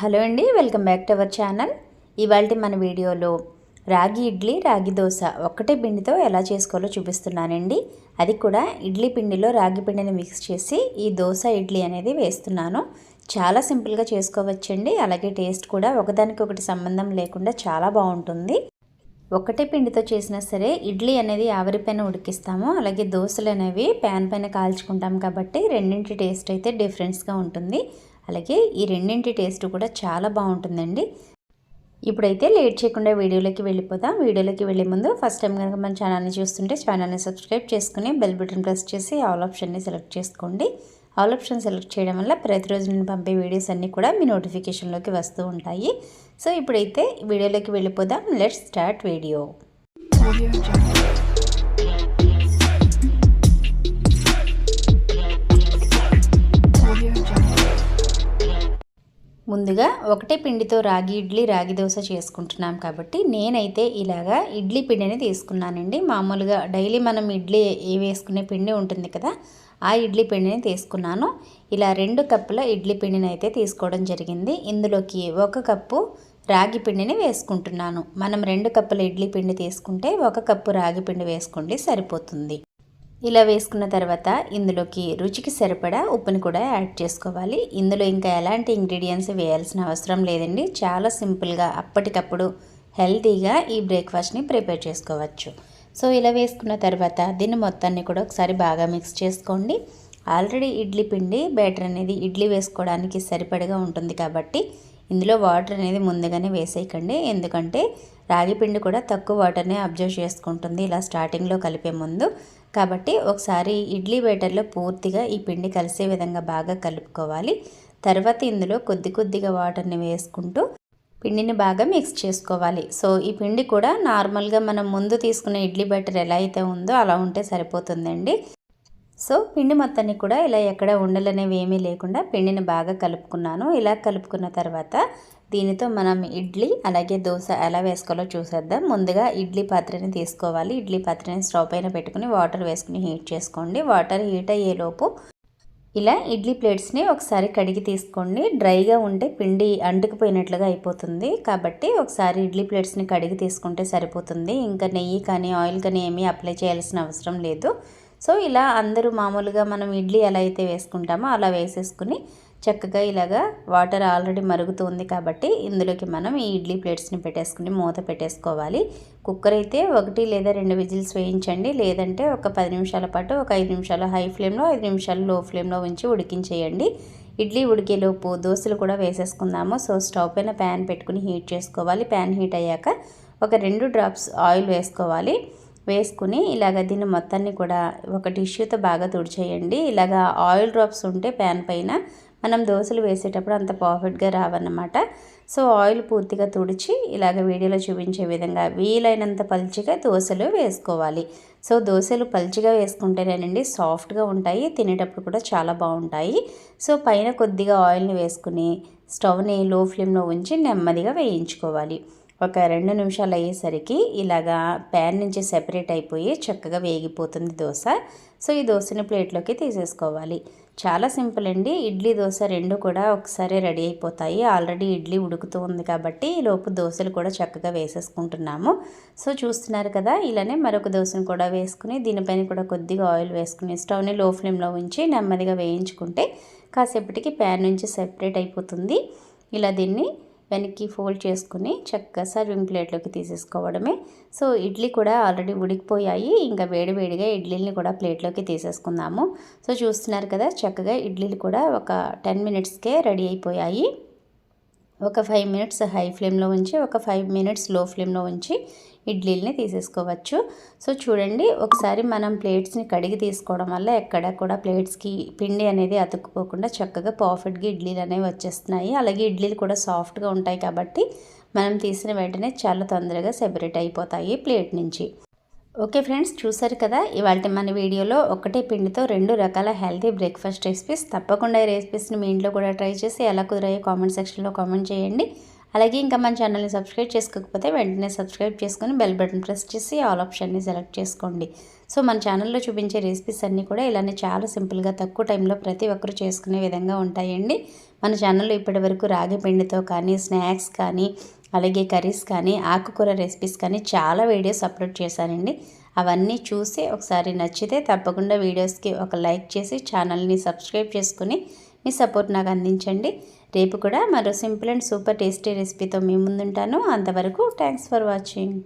Hello అండి welcome back to our channel. ఇవాళ మన వీడియోలో రాగి ఇడ్లీ రాగి దోశ ఒక్కటే పిండితో ఎలా చేసుకోవాలో చూపిస్తున్నానండి. అది కూడా ఇడ్లీ పిండిలో రాగి పిండిని మిక్స్ చేసి ఈ దోశ ఇడ్లీ అనేది వేస్తున్నాను. చాలా సింపుల్గా చేసుకోవచ్చండి. అలాగే టేస్ట్ కూడా ఒకదానికి ఒకటి సంబంధం లేకుండా చాలా బాగుంటుంది. ఒకటే పిండితో చేసినా సరే ఇడ్లీ అనేది ఆవిరిపైన ఉడికిస్తాము. అలాగే దోశలు అనేవి ప్యాన్ పైన కాల్చుకుంటాం కాబట్టి రెండింటి టేస్ట్ అయితే డిఫరెన్స్గా ఉంటుంది. అలాగే ఈ రెండింటి టేస్ట్ కూడా చాలా బాగుంటుందండి. ఇప్పుడైతే లేట్ చేయకుండా వీడియోలోకి వెళ్ళిపోదాం. వీడియోలోకి వెళ్ళే ముందు ఫస్ట్ టైం కనుక మన ఛానల్ని చూస్తుంటే ఛానల్ని సబ్స్క్రైబ్ చేసుకుని బెల్ బటన్ ప్రెస్ చేసి ఆల్ ఆప్షన్ని సెలెక్ట్ చేసుకోండి. ఆల్ ఆప్షన్ సెలెక్ట్ చేయడం వల్ల ప్రతిరోజు నేను పంపే వీడియోస్ అన్నీ కూడా మీ నోటిఫికేషన్లోకి వస్తూ ఉంటాయి. సో ఇప్పుడైతే వీడియోలోకి వెళ్ళిపోదాం. Let's start video. ముందుగా ఒకటే పిండితో రాగి ఇడ్లీ రాగి దోశ చేసుకుంటున్నాం కాబట్టి నేనైతే ఇలాగా ఇడ్లీ పిండిని తీసుకున్నానండి. మామూలుగా డైలీ మనం ఇడ్లీ ఏ వేసుకునే పిండి ఉంటుంది కదా ఆ ఇడ్లీ పిండిని తీసుకున్నాను. ఇలా రెండు కప్పుల ఇడ్లీ పిండిని అయితే తీసుకోవడం జరిగింది. ఇందులోకి ఒక కప్పు రాగి పిండిని వేసుకుంటున్నాను. మనం రెండు కప్పుల ఇడ్లీ పిండి తీసుకుంటే ఒక కప్పు రాగి పిండి వేసుకోండి సరిపోతుంది. ఇలా వేసుకున్న తర్వాత ఇందులోకి రుచికి సరిపడా ఉప్పుని కూడా యాడ్ చేసుకోవాలి. ఇందులో ఇంకా ఎలాంటి ఇంగ్రీడియంట్స్ వేయాల్సిన అవసరం లేదండి. చాలా సింపుల్గా అప్పటికప్పుడు హెల్తీగా ఈ బ్రేక్ఫాస్ట్ని ప్రిపేర్ చేసుకోవచ్చు. సో ఇలా వేసుకున్న తర్వాత దీన్ని మొత్తాన్ని కూడా ఒకసారి బాగా మిక్స్ చేసుకోండి. ఆల్రెడీ ఇడ్లీ పిండి బ్యాటర్ అనేది ఇడ్లీ వేసుకోవడానికి సరిపడగా ఉంటుంది కాబట్టి ఇందులో వాటర్ అనేది ముందుగానే వేసేయకండి. ఎందుకంటే రాగి పిండి కూడా తక్కువ వాటర్ని అబ్జర్వ్ చేసుకుంటుంది. ఇలా స్టార్టింగ్లో కలిపే ముందు కాబట్టి ఒకసారి ఇడ్లీ బ్యాటర్లో పూర్తిగా ఈ పిండి కలిసే విధంగా బాగా కలుపుకోవాలి. తర్వాత ఇందులో కొద్ది కొద్దిగా వాటర్ని వేసుకుంటూ పిండిని బాగా మిక్స్ చేసుకోవాలి. సో ఈ పిండి కూడా నార్మల్గా మనం ముందు తీసుకునే ఇడ్లీ బ్యాటర్ ఎలా అయితే ఉందో అలా ఉంటే సరిపోతుందండి. సో పిండి మొత్తాన్ని కూడా ఇలా ఎక్కడ ఉండలనేవి ఏమీ లేకుండా పిండిని బాగా కలుపుకున్నాను. ఇలా కలుపుకున్న తర్వాత దీనితో మనం ఇడ్లీ అలాగే దోశ ఎలా వేసుకోవాలో చూసేద్దాం. ముందుగా ఇడ్లీ పాత్రని తీసుకోవాలి. ఇడ్లీ పాత్రని స్టవ్ పైన పెట్టుకుని వాటర్ వేసుకుని హీట్ చేసుకోండి. వాటర్ హీట్ అయ్యేలోపు ఇలా ఇడ్లీ ప్లేట్స్ని ఒకసారి కడిగి తీసుకోండి. డ్రైగా ఉంటే పిండి అంటుకుపోయినట్లుగా అయిపోతుంది. కాబట్టి ఒకసారి ఇడ్లీ ప్లేట్స్ని కడిగి తీసుకుంటే సరిపోతుంది. ఇంకా నెయ్యి కానీ ఆయిల్ కానీ ఏమీ అప్లై చేయాల్సిన అవసరం లేదు. సో ఇలా అందరూ మామూలుగా మనం ఇడ్లీ ఎలా అయితే వేసుకుంటామో అలా వేసేసుకుని చక్కగా ఇలాగా వాటర్ ఆల్రెడీ మరుగుతుంది కాబట్టి ఇందులోకి మనం ఈ ఇడ్లీ ప్లేట్స్ని పెట్టేసుకుని మూత పెట్టేసుకోవాలి. కుక్కర్ అయితే ఒకటి లేదా రెండు విజిల్స్ వేయించండి. లేదంటే ఒక పది నిమిషాల పాటు ఒక ఐదు నిమిషాలు హై ఫ్లేమ్లో ఐదు నిమిషాలు లో ఫ్లేమ్లో ఉంచి ఉడికించేయండి. ఇడ్లీ ఉడికేలోపు దోశలు కూడా వేసేసుకుందాము. సో స్టవ్ పైన ప్యాన్ పెట్టుకుని హీట్ చేసుకోవాలి. ప్యాన్ హీట్ అయ్యాక ఒక రెండు డ్రాప్స్ ఆయిల్ వేసుకోవాలి. వేసుకుని ఇలాగ దీన్ని మొత్తాన్ని కూడా ఒక టిష్యూతో బాగా తుడిచేయండి. ఇలాగ ఆయిల్ డ్రాప్స్ ఉంటే ప్యాన్ పైన మనం దోశలు వేసేటప్పుడు అంత పర్ఫెక్ట్గా రావన్నమాట. సో ఆయిల్ పూర్తిగా తుడిచి ఇలాగ వీడియోలో చూపించే విధంగా వీలైనంత పల్చిగా దోశలు వేసుకోవాలి. సో దోశలు పల్చిగా వేసుకుంటేనేనండి సాఫ్ట్గా ఉంటాయి తినేటప్పుడు కూడా చాలా బాగుంటాయి. సో పైన కొద్దిగా ఆయిల్ని వేసుకుని స్టవ్ని లో ఫ్లేమ్లో ఉంచి నెమ్మదిగా వేయించుకోవాలి. ఒక రెండు నిమిషాలు అయ్యేసరికి ఇలాగా ప్యాన్ నుంచి సెపరేట్ అయిపోయి చక్కగా వేగిపోతుంది దోశ. సో ఈ దోశని ప్లేట్లోకి తీసేసుకోవాలి. చాలా సింపుల్ అండి. ఇడ్లీ దోశ రెండు కూడా ఒకసారి రెడీ అయిపోతాయి. ఆల్రెడీ ఇడ్లీ ఉడుకుతూ ఉంది కాబట్టి లోపు దోశలు కూడా చక్కగా వేసేసుకుంటున్నాము. సో చూస్తున్నారు కదా ఇలానే మరొక దోశను కూడా వేసుకుని దీనిపైన కూడా కొద్దిగా ఆయిల్ వేసుకుని స్టవ్ని లో ఫ్లేమ్లో ఉంచి నెమ్మదిగా వేయించుకుంటే కాసేపటికి ప్యాన్ నుంచి సెపరేట్ అయిపోతుంది. ఇలా దీన్ని వెనక్కి ఫోల్డ్ చేసుకుని చక్కగా సర్వింగ్ ప్లేట్లోకి తీసేసుకోవడమే. సో ఇడ్లీ కూడా ఆల్రెడీ ఉడికిపోయాయి. ఇంకా వేడివేడిగా ఇడ్లీని కూడా ప్లేట్లోకి తీసేసుకుందాము. సో చూస్తున్నారు కదా చక్కగా ఇడ్లీలు కూడా ఒక టెన్ మినిట్స్కే రెడీ అయిపోయాయి. ఒక ఫైవ్ మినిట్స్ హై ఫ్లేమ్లో ఉంచి ఒక ఫైవ్ మినిట్స్లో ఫ్లేమ్లో ఉంచి ఇడ్లీలని తీసేసుకోవచ్చు. సో చూడండి ఒకసారి మనం ప్లేట్స్ని కడిగి తీసుకోవడం వల్ల ఎక్కడ కూడా ప్లేట్స్కి పిండి అనేది అతుక్కుపోకుండా చక్కగా పర్ఫెక్ట్గా ఇడ్లీలు అనేవి వచ్చేస్తున్నాయి. అలాగే ఇడ్లీలు కూడా సాఫ్ట్గా ఉంటాయి కాబట్టి మనం తీసిన వెంటనే చాలా తొందరగా సెపరేట్ అయిపోతాయి ప్లేట్ నుంచి. ఓకే ఫ్రెండ్స్ చూసారు కదా? ఇవాళ మన వీడియోలో ఒకటే పిండితో రెండు రకాల హెల్తీ బ్రేక్ఫాస్ట్ రెసిపీస్. తప్పకుండా ఈ రెసిపీస్ని మీ ఇంట్లో కూడా ట్రై చేసి ఎలా కుదిరాయో కామెంట్ సెక్షన్లో కామెంట్ చేయండి. అలాగే ఇంకా మన ఛానల్ని సబ్స్క్రైబ్ చేసుకోకపోతే వెంటనే సబ్స్క్రైబ్ చేసుకొని బెల్ బటన్ ప్రెస్ చేసి ఆల్ ఆప్షన్ని సెలెక్ట్ చేసుకోండి. సో మన ఛానల్లో చూపించే రెసిపీస్ అన్నీ కూడా ఇలానే చాలా సింపుల్గా తక్కువ టైంలో ప్రతి ఒక్కరు చేసుకునే విధంగా ఉంటాయండి. మన ఛానల్లో ఇప్పటివరకు రాగి పిండితో కానీ స్నాక్స్ కానీ అలాగే కర్రీస్ కానీ ఆకుకూర రెసిపీస్ కానీ చాలా వీడియోస్ అప్లోడ్ చేశానండి. అవన్నీ చూసి ఒకసారి నచ్చితే తప్పకుండా వీడియోస్కి ఒక లైక్ చేసి ఛానల్ని సబ్స్క్రైబ్ చేసుకుని మీ సపోర్ట్ నాకు అందించండి. రేపు కూడా మరో సింపుల్ అండ్ సూపర్ టేస్టీ రెసిపీతో మీ ముందుంటాను. అంతవరకు థ్యాంక్స్ ఫర్ వాచింగ్.